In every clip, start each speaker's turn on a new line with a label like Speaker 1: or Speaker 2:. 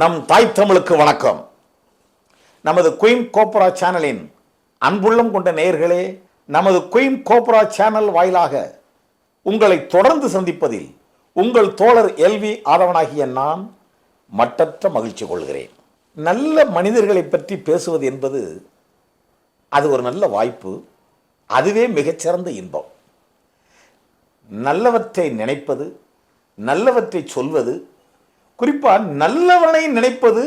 Speaker 1: நம் தாய் தமிழுக்கு வணக்கம். நமது குயின் கோப்ரா சேனலின் அன்புள்ளம் கொண்ட நேயர்களே நமது குயின் கோப்ரா சேனல் வாயிலாக உங்களை தொடர்ந்து சந்திப்பதில் உங்கள் தோழர் எல்வி ஆதவனாகிய நான் மட்டற்ற மகிழ்ச்சி கொள்கிறேன். நல்ல மனிதர்களை பற்றி பேசுவது என்பது அது ஒரு நல்ல வாய்ப்பு அதுவே மிகச்சிறந்த இன்பம். நல்லவற்றை நினைப்பது நல்லவற்றை சொல்வது குறிப்பா நல்லவனை நினைப்பது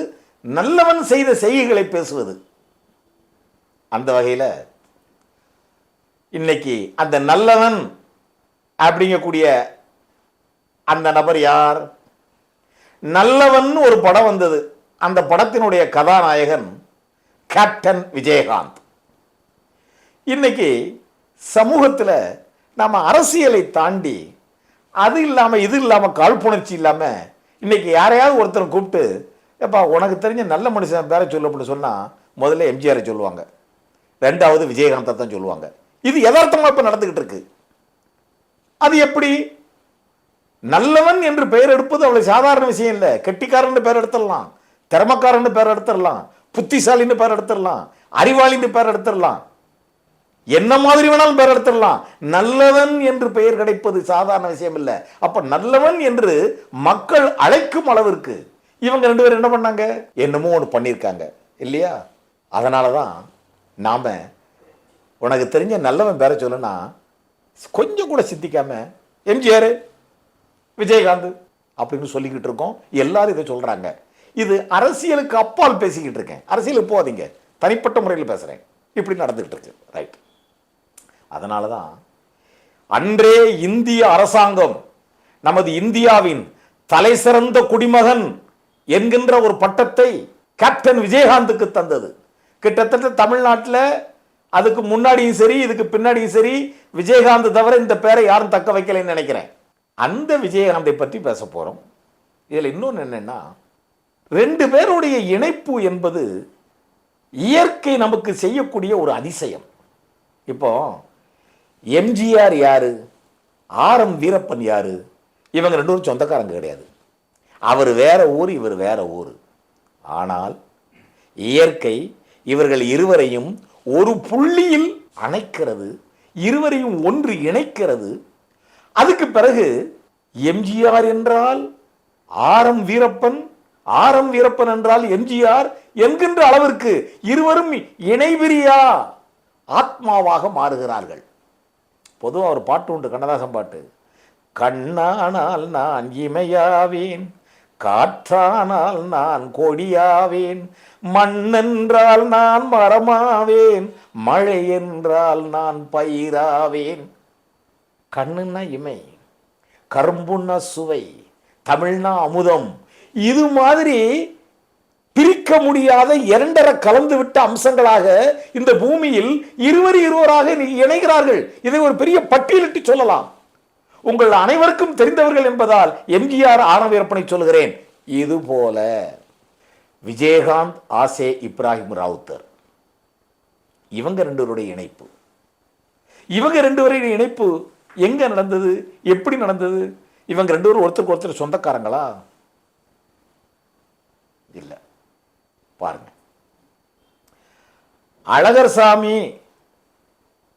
Speaker 1: நல்லவன் செய்த செய்கைகளை பேசுவது. அந்த வகையில் இன்னைக்கு அந்த நல்லவன் அப்படிங்கக்கூடிய அந்த நபர் யார்? நல்லவன் ஒரு படம் வந்தது. அந்த படத்தினுடைய கதாநாயகன் கேப்டன் விஜயகாந்த். இன்னைக்கு சமூகத்தில் நம்ம அரசியலை தாண்டி அது இல்லாமல் இது இல்லாமல் காழ்ப்புணர்ச்சி இல்லாமல் இன்றைக்கி யாரையாவது ஒருத்தரை கூப்பிட்டு எப்பா உனக்கு தெரிஞ்ச நல்ல மனுஷன் பேரை சொல்ல அப்படின்னு சொன்னால் முதல்ல எம்ஜிஆரை சொல்லுவாங்க. ரெண்டாவது விஜயகாந்தை தான் சொல்லுவாங்க. இது யதார்த்தமாக இப்போ நடந்துக்கிட்டு இருக்கு. அது எப்படி? நல்லவன் என்று பெயர் எடுப்பது அவ்வளோ சாதாரண விஷயம் இல்லை. கெட்டிக்காரன் பெயர் எடுத்துடலாம். திறமக்காரன் பேர் எடுத்துடலாம். புத்திசாலின்னு பேர் எடுத்துடலாம். அறிவாளின்னு பேர் எடுத்துடலாம். என்ன மாதிரி வேணாலும் பெயர் எடுத்துடலாம். நல்லவன் என்று பெயர் கிடைப்பது சாதாரண விஷயம் இல்லை. அப்போ நல்லவன் என்று மக்கள் அழைக்கும் அளவிற்கு இவங்க ரெண்டு பேரும் என்ன பண்ணாங்க? என்னமோ ஒன்று பண்ணியிருக்காங்க. இல்லையா? அதனால தான் நாம் உனக்கு தெரிஞ்ச நல்லவன் பேரை சொல்லுனா கொஞ்சம் கூட சிந்திக்காம எம்ஜிஆர் விஜயகாந்த் அப்படின்னு சொல்லிக்கிட்டு இருக்கோம். எல்லாரும் இதை சொல்கிறாங்க இது அரசியலுக்கு அப்பால் பேசிக்கிட்டு இருக்கேன். அரசியலுக்கு போகாதீங்க. தனிப்பட்ட முறையில் பேசுகிறேன் இப்படி நடந்துகிட்டு இருக்கு. ரைட் அதனால தான் அன்றே இந்திய அரசாங்கம் நமது இந்தியாவின் தலைசிறந்த குடிமகன் என்கின்ற ஒரு பட்டத்தை கேப்டன் விஜயகாந்துக்கு தந்தது. கிட்டத்தட்ட தமிழ்நாட்டில் அதுக்கு முன்னாடியும் சரி இதுக்கு பின்னாடியும் சரி விஜயகாந்த் தவிர இந்த பேரை யாரும் தக்க வைக்கலைன்னு நினைக்கிறேன். அந்த விஜயகாந்தை பற்றி பேச போகிறோம் இதில் இன்னொன்று என்னென்னா ரெண்டு பேருடைய இணைப்பு என்பது இயற்கை நமக்கு செய்யக்கூடிய ஒரு அதிசயம். இப்போ எம்ஜிஆர் யாரு? ஆர் எம் வீரப்பன் யாரு? இவங்க ரெண்டு பேரும் சொந்தக்காரங்க கிடையாது. அவர் வேற ஊர் இவர் வேற ஊர். ஆனால் இயற்கை இவர்கள் இருவரையும் ஒரு புள்ளியில் அணைக்கிறது இருவரையும் ஒன்று இணைக்கிறது. அதுக்கு பிறகு எம்ஜிஆர் என்றால் R M Veerappan R M Veerappan என்றால் எம்ஜிஆர் என்கின்ற அளவிற்கு இருவரும் இணைபிரியா? ஆத்மாவாக மாறுகிறார்கள். பொதுவாக ஒரு பாட்டு உண்டு கண்ணதாசன் பாட்டு. கண்ணானால் நான் இமையாவேன் காற்றானால் நான் கொடியாவேன் மண்ணென்றால் நான் மரமாவேன் மழை என்றால் நான் பயிராவேன். கண்ணுன்னா இமை கரும்புன்னா சுவை தமிழ்னா அமுதம். இது மாதிரி பிரிக்க முடியாத இரண்டரை கலந்து விட்ட அம்சங்களாக இந்த பூமியில் இருவர் இருவராக இணைகிறார்கள். இதை ஒரு பெரிய பட்டியலிட்டு சொல்லலாம். உங்கள் அனைவருக்கும் தெரிந்தவர்கள் என்பதால் எம்ஜிஆர் ஆணவீரப்பனை சொல்கிறேன் இது போல விஜயகாந்த் ஆசே இப்ராஹிம் ராவுத்தர். இவங்க ரெண்டுவருடைய இணைப்பு. இவங்க ரெண்டு பேருடைய இணைப்பு எங்க நடந்தது? எப்படி நடந்தது? இவங்க ரெண்டு பேரும் ஒருத்தருக்கு ஒருத்தர் சொந்தக்காரங்களா? இல்லை. பாருங்க. அழகர் சாமி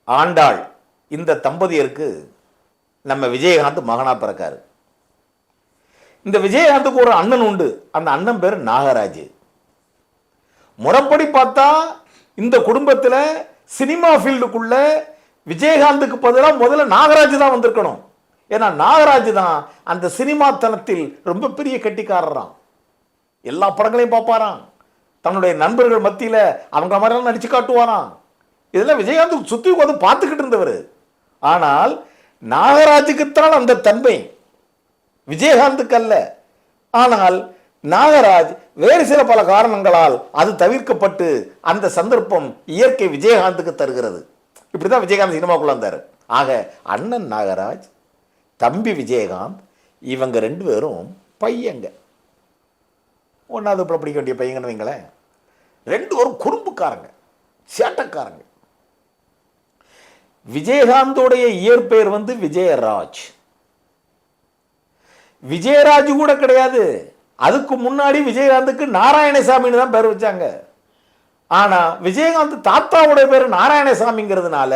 Speaker 1: ஆண்டாள் இந்த தம்பதியருக்கு நம்ம விஜயகாந்த் மகனா பிறக்காரு. இந்த விஜயகாந்துக்கு ஒரு அண்ணன் உண்டு. அந்த அண்ணன் பேர் நாகராஜ். முறைப்படி பார்த்தா இந்த குடும்பத்தில் சினிமா ஃபீல்டுக்குள்ள விஜயகாந்துக்கு பதிலாக முதல்ல நாகராஜ் தான் வந்திருக்கணும். ஏன்னா நாகராஜ் தான் அந்த சினிமா தனத்தில் ரொம்ப பெரிய கெட்டிக்காரரான் எல்லா படங்களையும் பார்ப்பாரான் தன்னுடைய நண்பர்கள் மத்தியில் அவங்க மாதிரிலாம் நடிச்சு காட்டுவாராம் இதெல்லாம் விஜயகாந்த் சுற்றி உட்காந்து பார்த்துக்கிட்டு இருந்தவர். ஆனால் நாகராஜுக்குத்தான் அந்த தன்மை. விஜயகாந்துக்கு அல்ல. ஆனால் நாகராஜ் வேறு சில பல காரணங்களால் அது தவிர்க்கப்பட்டு அந்த சந்தர்ப்பம் இயற்கை விஜயகாந்துக்கு தருகிறது. இப்படி தான் விஜயகாந்த் சினிமாக்குள்ள வந்தார். ஆக அண்ணன் நாகராஜ் தம்பி விஜயகாந்த் இவங்க ரெண்டு பேரும் பையங்க. ஒன்றாவது படிக்க வேண்டிய பையங்கன்னு வைங்களேன். ரெண்டு பேரும் குறும்புக்காரங்க சேட்டக்காரங்க. விஜயகாந்தோடைய இயற்பெயர் வந்து விஜயராஜ். விஜயராஜ் கூட கிடையாது. அதுக்கு முன்னாடி விஜயகாந்துக்கு நாராயணசாமின்னு தான் பேர் வச்சாங்க. ஆனால் விஜயகாந்த் தாத்தாவுடைய பேர் நாராயணசாமிங்கிறதுனால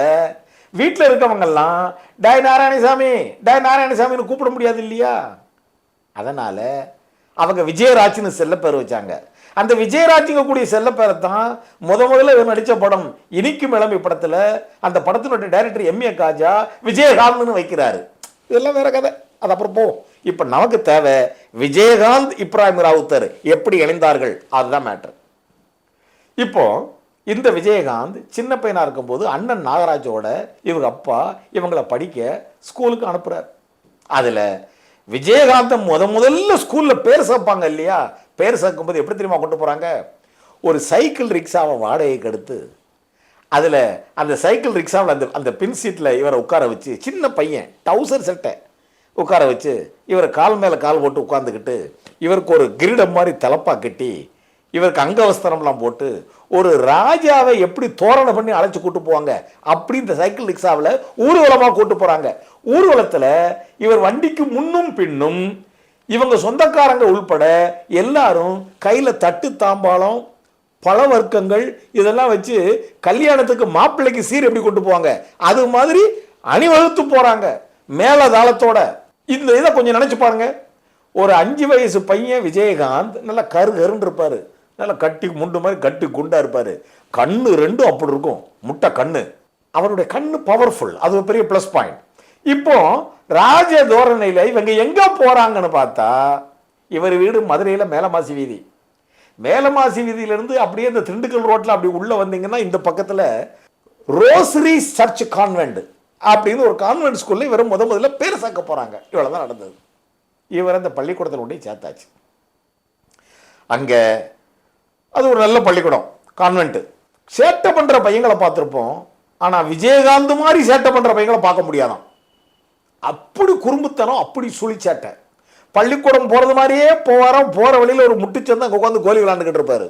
Speaker 1: வீட்டில் இருக்கவங்கெல்லாம் டாய் நாராயணசாமி டாய் நாராயணசாமின்னு கூப்பிட முடியாது இல்லையா? அதனால் அவங்க விஜயராஜ்னு செல்ல பேர் வச்சாங்க. அந்த விஜயராஜ்ங்க கூடிய செல்ல தான் முத முதல்ல இவர் நடித்த படம். இனிக்கும் இளமை படத்துல அந்த படத்தினுடைய டைரக்டர் எம் ஏ காஜா விஜயகாந்த்னு வைக்கிறாரு. இதெல்லாம் வேற கதை. அது அப்புறம் போ. இப்போ நமக்கு தேவை விஜயகாந்த் இப்ராஹிம் ராவுத்தர் எப்படி இணைந்தார்கள்? அதுதான் மேட்டர் இப்போ இந்த விஜயகாந்த் சின்ன பையனா இருக்கும்போது அண்ணன் நாகராஜோட இவங்க அப்பா இவங்களை படிக்க ஸ்கூலுக்கு அனுப்புகிறார் அதுல விஜயகாந்தை முத முதல்ல ஸ்கூல்ல பேர் சேர்ப்பாங்க இல்லையா? பேர் சேர்க்கும்போது எப்படி தெரியுமா கொண்டு போகிறாங்க ஒரு சைக்கிள் ரிக்ஷாவை வாடகைக்கு எடுத்து அதில் அந்த சைக்கிள் ரிக்ஷாவில் அந்த அந்த பின் சீட்டில் இவரை உட்கார வச்சு சின்ன பையன் டவுசர் சட்டை உட்கார வச்சு இவரை கால் மேலே கால் போட்டு உட்காந்துக்கிட்டு இவருக்கு ஒரு கிரீடம் மாதிரி தலப்பா கட்டி இவருக்கு அங்கவஸ்திரம்லாம் போட்டு ஒரு ராஜாவை எப்படி தோரணை பண்ணி அழைச்சி கூட்டு போவாங்க? அப்படி இந்த சைக்கிள் ரிக்ஷாவில் ஊர்வலமாக கூட்டு போகிறாங்க ஊர்வலத்தில் இவர் வண்டிக்கு முன்னும் பின்னும் இவங்க சொந்தக்காரங்க உள்பட எல்லாரும் கையில் தட்டு தாம்பாளம் பழ வர்க்கங்கள் இதெல்லாம் வச்சு கல்யாணத்துக்கு மாப்பிள்ளைக்கு சீர் எப்படி கொண்டு போவாங்க? அது மாதிரி அணிவகுத்து போகிறாங்க மேலதாளத்தோட. இந்த இதை கொஞ்சம் நினச்சி பாருங்க. ஒரு அஞ்சு வயசு பையன் விஜயகாந்த் நல்லா கரு கருன்னு இருப்பார். நல்லா கட்டி முண்டு மாதிரி கட்டி குண்டாக இருப்பார். கண்ணு ரெண்டும் அப்படி இருக்கும். முட்டை கண்ணு. அவருடைய கண்ணு பவர்ஃபுல் அது ஒரு பெரிய ப்ளஸ் பாயிண்ட் இப்போ ராஜ தோரணையில் இவங்க எங்கே போகிறாங்கன்னு பார்த்தா இவர் வீடு மதுரையில் மேலமாசி வீதி. மேலமாசி வீதியிலேருந்து அப்படியே இந்த திண்டுக்கல் ரோட்டில் அப்படி உள்ளே வந்தீங்கன்னா இந்த பக்கத்தில் ரோசரி சர்ச் கான்வெண்ட் அப்படின்னு ஒரு கான்வென்ட் ஸ்கூலில் இவர் முத முதல்ல பேர் சேர்க்க போகிறாங்க இவ்வளோ தான் நடந்தது. இவர் அந்த பள்ளிக்கூடத்தில் கொண்டு சேர்த்தாச்சு. அங்கே அது ஒரு நல்ல பள்ளிக்கூடம் கான்வென்ட்டு சேட்டை பண்ணுற பையங்களை பார்த்துருப்போம். ஆனால் விஜயகாந்த் மாதிரி சேட்டை பண்ணுற பையங்களை பார்க்க முடியாதான். அப்படி குறும்புத்தனம் அப்படி சுழிச்சாட்டை பள்ளிக்கூடம் போகிறது மாதிரியே போவாராம் போகிற வழியில் ஒரு முட்டுச்சந்தான் அங்கே உட்காந்து கோலி விளாண்டுக்கிட்டு இருப்பார்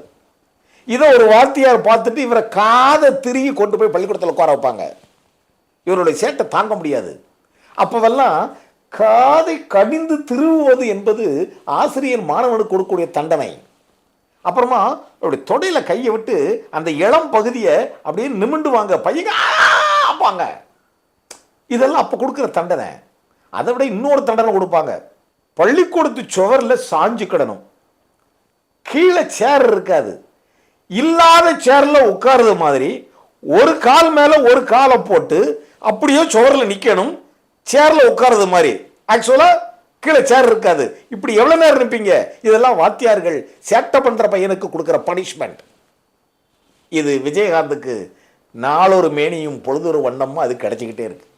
Speaker 1: இதை ஒரு வாத்தியார் பார்த்துட்டு இவரை காதை திருகி கொண்டு போய் பள்ளிக்கூடத்தில் உட்கார வைப்பாங்க இவருடைய சேட்டை தாங்க முடியாது அப்போதெல்லாம் காதை கடிந்து திருவுவது என்பது ஆசிரியர் மாணவனுக்கு கொடுக்கக்கூடிய தண்டனை அப்புறமா அவருடைய தொடையில் கையை விட்டு அந்த இளம் பகுதியை அப்படியே நிமிண்டுவாங்க பையன் அப்பாங்க இதெல்லாம் அப்போ கொடுக்குற தண்டனை. அதை விட இன்னொரு தண்டனை கொடுப்பாங்க. பள்ளிக்கூடத்து சுவரில் சாஞ்சு கிடணும். கீழே சேர் இருக்காது. இல்லாத சேரில் உட்காருது மாதிரி ஒரு கால் மேலே ஒரு காலை போட்டு அப்படியே சுவரில் நிற்கணும் சேரில் உட்காருது மாதிரி. ஆக்சுவலாக கீழே சேர் இருக்காது. இப்படி எவ்வளோ நேரம் நிற்பீங்க இதெல்லாம் வாத்தியார்கள் சேட்டை பண்ணுற பையனுக்கு கொடுக்குற பனிஷ்மெண்ட் இது விஜயகாந்துக்கு நாளொரு மேனியும் பொழுதொரு வண்ணமும் அது கிடைச்சிக்கிட்டே இருக்குது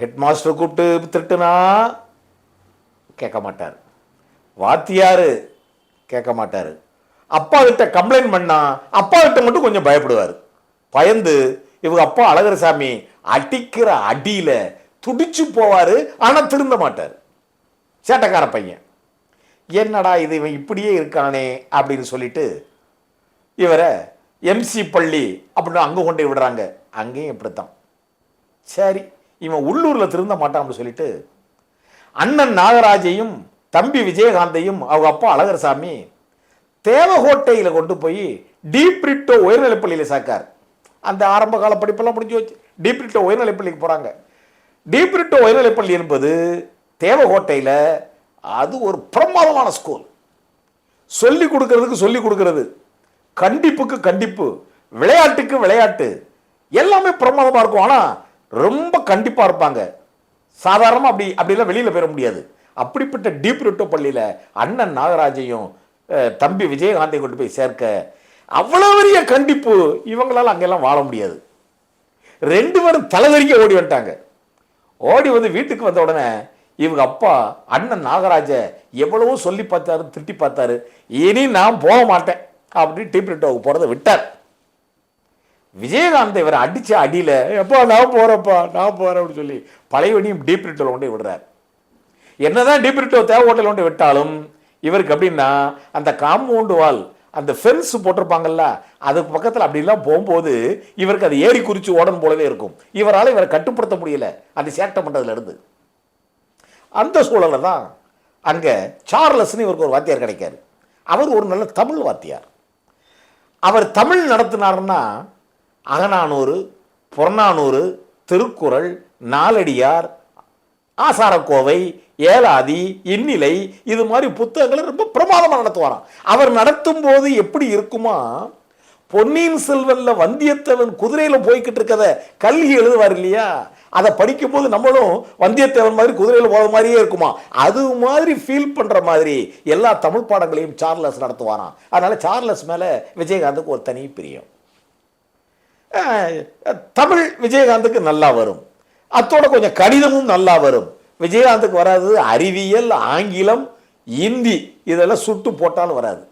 Speaker 1: ஹெட் மாஸ்டர் கூப்பிட்டு திட்டுனா கேட்க மாட்டார். வாத்தியாரு கேட்க மாட்டார். அப்பா கிட்ட கம்ப்ளைண்ட் பண்ணா அப்பா கிட்ட மட்டும் கொஞ்சம் பயப்படுவார். பயந்து இவங்க அப்பா அழகரசாமி அடிக்கிற அடியில் துடிச்சு போவார் ஆனால் திருந்த மாட்டார். சேட்டக்கார பையன். என்னடா இது இவன் இப்படியே இருக்கானே அப்படின்னு சொல்லிட்டு இவரை எம்சி பள்ளி அப்படின்னு அங்கே கொண்டு விடுறாங்க. அங்கேயும் இப்படித்தான். சரி. இவன் உள்ளூரில் திருந்த மாட்டான்னு சொல்லிட்டு அண்ணன் நாகராஜையும் தம்பி விஜயகாந்தையும் அவங்க அப்பா அழகர்சாமி தேவகோட்டையில் கொண்டு போய் டீப்ரிட்டோ உயர்நிலைப்பள்ளியில் சேர்க்கார். அந்த ஆரம்ப கால படிப்பெல்லாம் முடிஞ்சு வச்சு டீப்ரிட்டோ உயர்நிலைப்பள்ளிக்கு போகிறாங்க டீப்ரிட்டோ உயர்நிலைப்பள்ளி என்பது தேவகோட்டையில் அது ஒரு பிரமாதமான ஸ்கூல் சொல்லி கொடுக்கறதுக்கு சொல்லி கொடுக்கறது. கண்டிப்புக்கு கண்டிப்பு. விளையாட்டுக்கு விளையாட்டு. எல்லாமே பிரமாதமாக இருக்கும். ஆனால் ரொம்ப கண்டிப்பாக இருப்பாங்க. சாதாரணமாக அப்படி அப்படிலாம் வெளியில் போயிட முடியாது. அப்படிப்பட்ட டீப் ரிட்டோ பள்ளியில் அண்ணன் நாகராஜையும் தம்பி விஜயகாந்தையும் கொண்டு போய் சேர்க்க அவ்வளோ பெரிய கண்டிப்பு இவங்களால் அங்கெல்லாம் வாழ முடியாது. ரெண்டு பேரும் தலைவரிக்க ஓடி வந்துட்டாங்க. ஓடி வந்து வீட்டுக்கு வந்த உடனே இவங்க அப்பா அண்ணன் நாகராஜ எவ்வளவோ சொல்லி பார்த்தாரு திட்டி பார்த்தாரு. இனி நான் போக மாட்டேன் அப்படின்னு டீப் ரிட்டோவுக்கு போகிறத விட்டார். விஜயகாந்த் இவரை அடித்த அடியில் எப்போ நான் போறேன்ப்பா நான் போகிறேன் அப்படின்னு சொல்லி பழையவனையும் டீப் ரிட்டோல கொண்டு விடுறார். என்னதான் டீப் ரிட்டோ தேவை ஹோட்டல் கொண்டு விட்டாலும் இவருக்கு அப்படின்னா அந்த காம்பவுண்டு வால் அந்த ஃபென்ஸ் போட்டிருப்பாங்கல்ல அதுக்கு பக்கத்தில் அப்படிலாம் போகும்போது இவருக்கு அது ஏறி குறித்து ஓடன் போலவே இருக்கும். இவரால் இவரை கட்டுப்படுத்த முடியல. அந்த சேட்டை பண்ணுறதுலேருந்து அந்த சூழலில் தான் அங்கே சார்லஸ்னு இவருக்கு ஒரு வாத்தியார் கிடைக்காரு. அவர் ஒரு நல்ல தமிழ் வாத்தியார். அவர் தமிழ் நடத்தினார்னா அகநானூறு புறநானூறு திருக்குறள் நாலடியார் ஆசாரக்கோவை ஏலாதி இந்நிலை இது மாதிரி புத்தகங்களை ரொம்ப பிரமாதமாக நடத்துவாராம். அவர் நடத்தும் போது எப்படி இருக்குமா? பொன்னியின் செல்வனில் வந்தியத்தேவன் குதிரையில் போய்கிட்டு இருக்கத கல்வி எழுதுவார் இல்லையா? அதை படிக்கும்போது நம்மளும் வந்தியத்தேவன் மாதிரி குதிரையில் போகிற மாதிரியே இருக்குமா? அது மாதிரி ஃபீல் பண்ணுற மாதிரி எல்லா தமிழ் பாடங்களையும் சார்லஸ் நடத்துவாராம். அதனால் சார்லஸ் மேலே விஜயகாந்துக்கு ஒரு தனி பிரியம். தமிழ் விஜயகாந்துக்கு நல்லா வரும். அத்தோட கொஞ்சம் கடிதமும் நல்லா வரும். விஜயகாந்துக்கு வராது அறிவியல் ஆங்கிலம் இந்தி இதெல்லாம் சுட்டு போட்டாலும் வராது.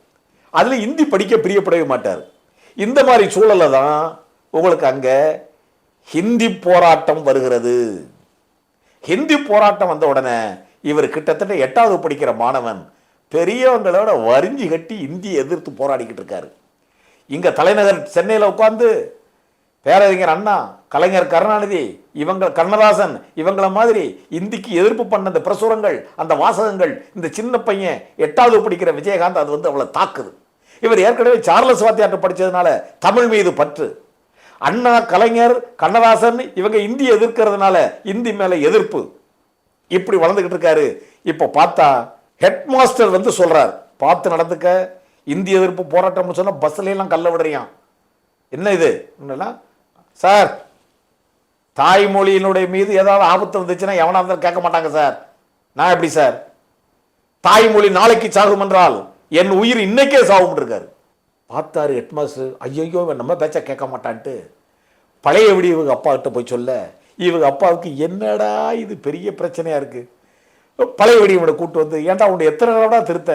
Speaker 1: அதில் இந்தி படிக்க பிரியப்படவே மாட்டார். இந்த மாதிரி சூழலில் தான் உங்களுக்கு அங்கே ஹிந்தி போராட்டம் வருகிறது. ஹிந்தி போராட்டம் வந்த உடனே இவர் கிட்டத்தட்ட எட்டாவது படிக்கிற மாணவன் பெரியவங்களோட வரிஞ்சு கட்டி இந்தியை எதிர்த்து போராடிக்கிட்டு இருக்காரு. இங்கே தலைநகர் சென்னையில் உட்காந்து பேரறிஞர் அண்ணா கலைஞர் கருணாநிதி இவங்க கண்ணதாசன் இவங்களை மாதிரி இந்திக்கு எதிர்ப்பு பண்ண அந்த பிரசுரங்கள் அந்த வாசகங்கள் இந்த சின்ன பையன் எட்டாவது படிக்கிற விஜயகாந்த் அது வந்து அவளை தாக்குது. இவர் ஏற்கனவே சார்லஸ் வாத்தியார்ட்ட படித்ததுனால தமிழ் மீது பற்று. அண்ணா கலைஞர் கண்ணதாசன் இவங்க இந்தி எதிர்க்கிறதுனால இந்தி மேலே எதிர்ப்பு. இப்படி வளர்ந்துக்கிட்டு இருக்காரு. இப்போ பார்த்தா ஹெட் மாஸ்டர் வந்து சொல்கிறார் பார்த்து நடந்துக்க இந்தி எதிர்ப்பு போராட்டம்னு சொன்னால் பஸ்லேலாம் கல்ல விடுறியான் என்ன இது? என்னன்னா சார் தாய்மொழியினுடைய மீது ஏதாவது ஆபத்து வந்துச்சுன்னா எவனா இருந்தாலும் கேட்க மாட்டாங்க சார். நான் எப்படி சார்? தாய்மொழி நாளைக்கு சாகும் என்றால் என் உயிர் இன்னைக்கே சாகும் இருக்காரு பார்த்தாரு ஹெட்மாஸ்டர் ஐயோ இவன் நம்ம பேச்ச கேட்க மாட்டான்ட்டு. பழைய விடி இவங்க அப்பா கிட்ட போய் சொல்ல இவங்க அப்பாவுக்கு என்னடா இது பெரிய பிரச்சனையா இருக்கு? பழைய விடி இவனை கூட்டு வந்து ஏன்டா உன்னை எத்தனை தடவை திருத்த?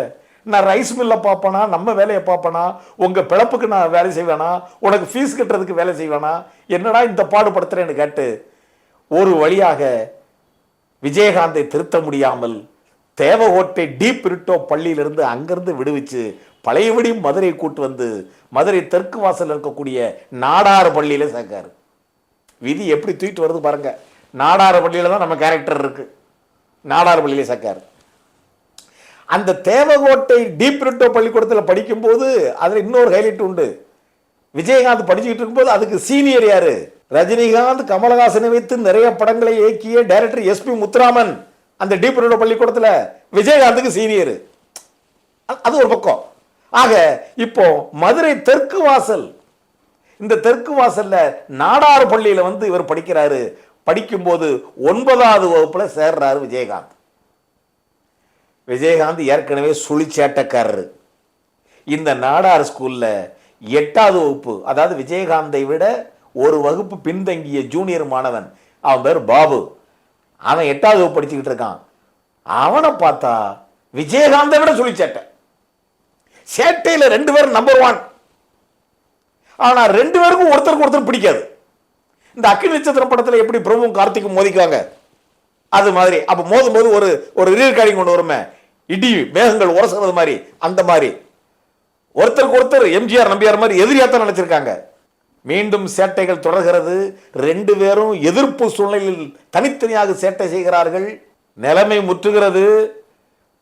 Speaker 1: நான் ரைஸ் மில்லை பார்ப்பேனா? நம்ம வேலையை பார்ப்பேனா? உங்கள் பிழப்புக்கு நான் வேலை செய்வேனா? உனக்கு ஃபீஸ் கட்டுறதுக்கு வேலை செய்வேனா? என்னடா இந்த பாடுபடுத்துறேன்னு கேட்டு ஒரு வழியாக விஜயகாந்தை திருத்த முடியாமல் தேவகோட்டை டீப் பிரிட்டோ பள்ளியிலிருந்து அங்கிருந்து விடுவிச்சு பழையபடி மதுரை கூட்டு வந்து மதுரை தெற்கு வாசல் இருக்கக்கூடிய நாடார பள்ளியில சேர்க்காரு. விதி எப்படி தூக்கிட்டு வருது பாருங்க. நாடார பள்ளியில் தான் நம்ம கேரக்டர் இருக்கு. நாடார பள்ளியிலே சேர்க்காரு. அந்த தேவகோட்டை டீப் பிரிட்டோ பள்ளிக்கூடத்தில் படிக்கும்போது அதில் இன்னொரு ஹைலைட் உண்டு. விஜயகாந்த் படிச்சுக்கிட்டு இருக்கும்போது அதுக்கு சீனியர் யாரு? ரஜினிகாந்த் கமலஹாசனை வைத்து நிறைய படங்களை இயக்கிய டைரக்டர் எஸ்பி முத்துராமன் அந்த டீப்ரோட பள்ளிக்கூடத்தில் விஜயகாந்துக்கு சீனியர். அது ஒரு பக்கம். ஆக இப்போ மதுரை தெற்கு வாசல் இந்த தெற்கு வாசல்ல நாடார் பள்ளியில் வந்து இவர் படிக்கிறாரு. படிக்கும்போது ஒன்பதாவது வகுப்புல சேர்றாரு விஜயகாந்த். விஜயகாந்த் ஏற்கனவே சுழிச்சேட்டக்காரர். இந்த நாடார் ஸ்கூல்ல எட்டாவது வகுப்பு அதாவது விஜயகாந்தை விட ஒரு வகுப்பு பின்தங்கிய ஜூனியர் மாணவன். அவன் பேர் பாபு. அவன் எட்டாவது வகுப்பு படிச்சுக்கிட்டு இருக்கான். அவனை பார்த்தா விஜயகாந்தை விட சுழிச்சேட்டை சேட்டையில் ரெண்டு பேரும் நம்பர் ஒன் ஆனால் ரெண்டு பேருக்கும் ஒருத்தருக்கு ஒருத்தர் பிடிக்காது. இந்த அக்கினி நட்சத்திரம் படத்தில் எப்படி பிரபுவும் கார்த்திக்கும் மோதிக்குவாங்க? அது மாதிரி. அப்போ மோதும் போது ஒரு ஒரு ரீல் ரீல்கார்டிங் கொண்டு வருமே. இடி மேகங்கள் உரசுறது மாதிரி. அந்த மாதிரி. ஒருத்தருக்கு ஒருத்தர் எம்ஜிஆர் நம்பியார் மாதிரி எதிரியாத்தான் நினைச்சிருக்காங்க. மீண்டும் சேட்டைகள் தொடர்கிறது. ரெண்டு பேரும் எதிர்ப்பு சூழ்நிலையில் தனித்தனியாக சேட்டை செய்கிறார்கள். நிலைமை முற்றுகிறது.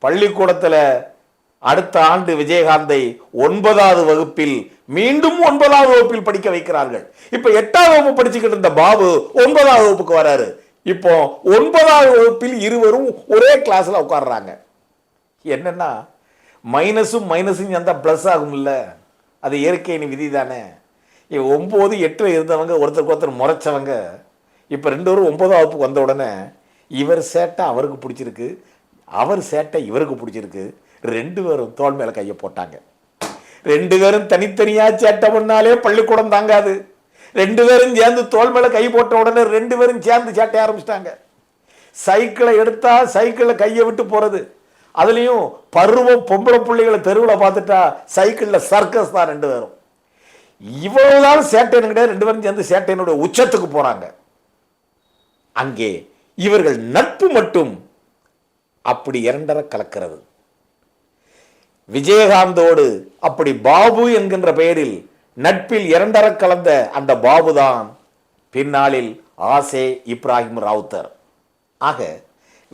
Speaker 1: பள்ளிக்கூடத்தில் அடுத்த ஆண்டு விஜயகாந்தை ஒன்பதாவது வகுப்பில் மீண்டும் ஒன்பதாவது வகுப்பில் படிக்க வைக்கிறார்கள். இப்ப எட்டாவது வகுப்பு படிச்சுக்கிட்டு இருந்த பாபு ஒன்பதாவது வகுப்புக்கு வராரு. இப்போ ஒன்பதாவது வகுப்பில் இருவரும் ஒரே கிளாஸ்ல உட்கார்றாங்க. என்னன்னா மைனஸும் மைனஸும் சேர்ந்தா ப்ளஸ் ஆகும்ல? அது இயற்கையின் விதி தானே. ஒம்பது எட்டில் இருந்தவங்க ஒருத்தருக்கு ஒருத்தர் முறைச்சவங்க. இப்போ ரெண்டு பேரும் ஒம்பதாம் வகுப்புக்கு வந்த உடனே இவர் சேட்டை அவருக்கு பிடிச்சிருக்கு. அவர் சேட்டை இவருக்கு பிடிச்சிருக்கு. ரெண்டு பேரும் தோல் மேலே கையை போட்டாங்க. ரெண்டு பேரும் தனித்தனியாக சேட்டை பண்ணாலே பள்ளிக்கூடம் தாங்காது. ரெண்டு பேரும் சேர்ந்து தோல் மேலே கை போட்ட உடனே ரெண்டு பேரும் சேர்ந்து சேட்டை ஆரம்பிச்சிட்டாங்க. சைக்கிளை எடுத்தால் சைக்கிளில் கையை விட்டு போகிறது அதுலயும் பருவம் பொம்பளை பிள்ளைகளை தெருவில் பார்த்துட்டா சைக்கிளில் சர்க்கஸ் தான் ரெண்டு பேரும். இவ்வளவுதான் சேட்டைன்னு கிடையாது ரெண்டு பேரும் சேர்ந்து சேட்டையினுடைய உச்சத்துக்கு போகிறாங்க அங்கே இவர்கள் நட்பு மட்டும் அப்படி இரண்டரை கலக்கிறது. விஜயகாந்தோடு அப்படி பாபு என்கின்ற பெயரில் நட்பில் இரண்டர கலந்த அந்த பாபுதான் பின்னாளில் ஆசே இப்ராஹிம் ராவுத்தர். ஆக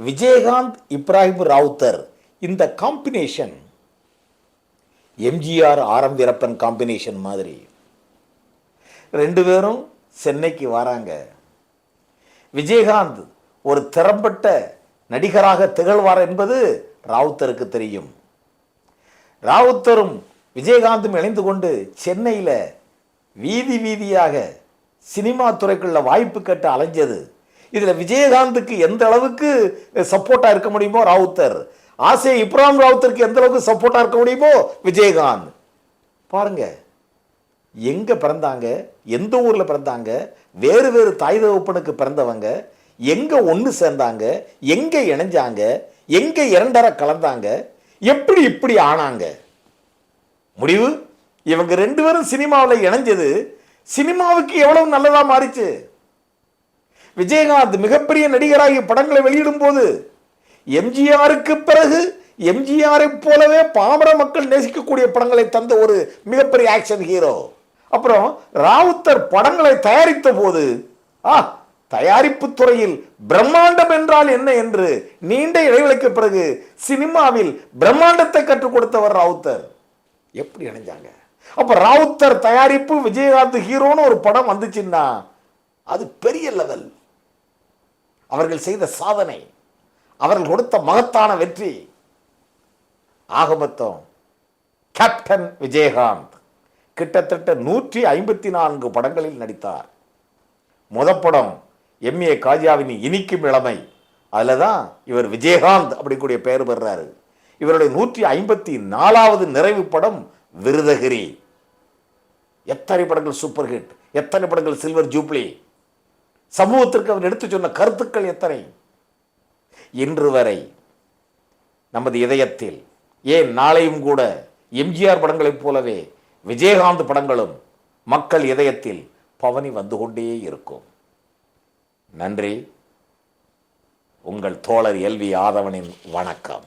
Speaker 1: விஜயகாந்த் இப்ராஹிம் ராவுத்தர் இந்த காம்பினேஷன் எம்ஜிஆர் ஆரம் வீரப்பன் காம்பினேஷன் மாதிரி. ரெண்டு பேரும் சென்னைக்கு வராங்க. விஜயகாந்த் ஒரு திறம்பட்ட நடிகராக திகழ்வார் என்பது ராவுத்தருக்கு தெரியும். ராவுத்தரும் விஜயகாந்தும் இணைந்து கொண்டு சென்னையில் வீதி வீதியாக சினிமா துறைக்குள்ள வாய்ப்பு கேட்டு அலைஞ்சது. இதில் விஜயகாந்துக்கு எந்த அளவுக்கு சப்போர்ட்டாக இருக்க முடியுமோ ராவுத்தர். ஆசிய இப்ராம் ராவுத்தருக்கு எந்த அளவுக்கு சப்போர்ட்டாக இருக்க முடியுமோ விஜயகாந்த். பாருங்க எங்க பிறந்தாங்க எந்த ஊரில் பிறந்தாங்க வேறு வேறு தாய் தகப்பனுக்கு பிறந்தவங்க எங்க ஒன்று சேர்ந்தாங்க எங்க இணைஞ்சாங்க எங்க இரண்டரை கலந்தாங்க எப்படி இப்படி ஆனாங்க? முடிவு? இவங்க ரெண்டு பேரும் சினிமாவில் இணைஞ்சது சினிமாவுக்கு எவ்வளவு நல்லதாக மாறிச்சு? விஜயகாந்த் மிகப்பெரிய நடிகராகிய படங்களை வெளியிடும் போது எம்ஜிஆருக்கு பிறகு எம்ஜிஆரை போலவே பாமர மக்கள் நேசிக்கக்கூடிய படங்களை தந்த ஒரு மிகப்பெரிய ஆக்ஷன் ஹீரோ அப்புறம் ராவுத்தர் படங்களை தயாரித்த போது ஆ தயாரிப்பு துறையில் பிரம்மாண்டம் என்றால் என்ன என்று நீண்ட இடைவெளிக்கு பிறகு சினிமாவில் பிரம்மாண்டத்தை கற்றுக் கொடுத்தவர் ராவுத்தர். எப்படி இணைஞ்சாங்க அப்ப ராவுத்தர் தயாரிப்பு விஜயகாந்த் ஹீரோன்னு ஒரு படம் வந்துச்சுன்னா அது பெரிய லெவல் அவர்கள் செய்த சாதனை அவர்கள் கொடுத்த மகத்தான வெற்றி. ஆக மொத்தம் கேப்டன் விஜயகாந்த் கிட்டத்தட்ட நூற்றி ஐம்பத்தி நான்கு படங்களில் நடித்தார். முத படம் எம்ஏ காஜாவின் இனிக்கும் இளமை. அதில் தான் இவர் விஜயகாந்த் அப்படிக்கூடிய பெயர் பெறுறாரு. இவருடைய நூற்றி ஐம்பத்தி நாலாவது நிறைவு படம் விருதகிரி. எத்தனை படங்கள் சூப்பர் ஹிட் எத்தனை படங்கள் சில்வர் ஜூப்ளி சமூகத்திற்கு அவர் எடுத்து சொன்ன கருத்துக்கள் எத்தனை? இன்று வரை நமது இதயத்தில் ஏன் நாளையும் கூட எம்ஜிஆர் படங்களைப் போலவே விஜயகாந்த் படங்களும் மக்கள் இதயத்தில் பவனி வந்து கொண்டே இருக்கும். நன்றி. உங்கள் தோழர் எல்வி ஆதவனின் வணக்கம்.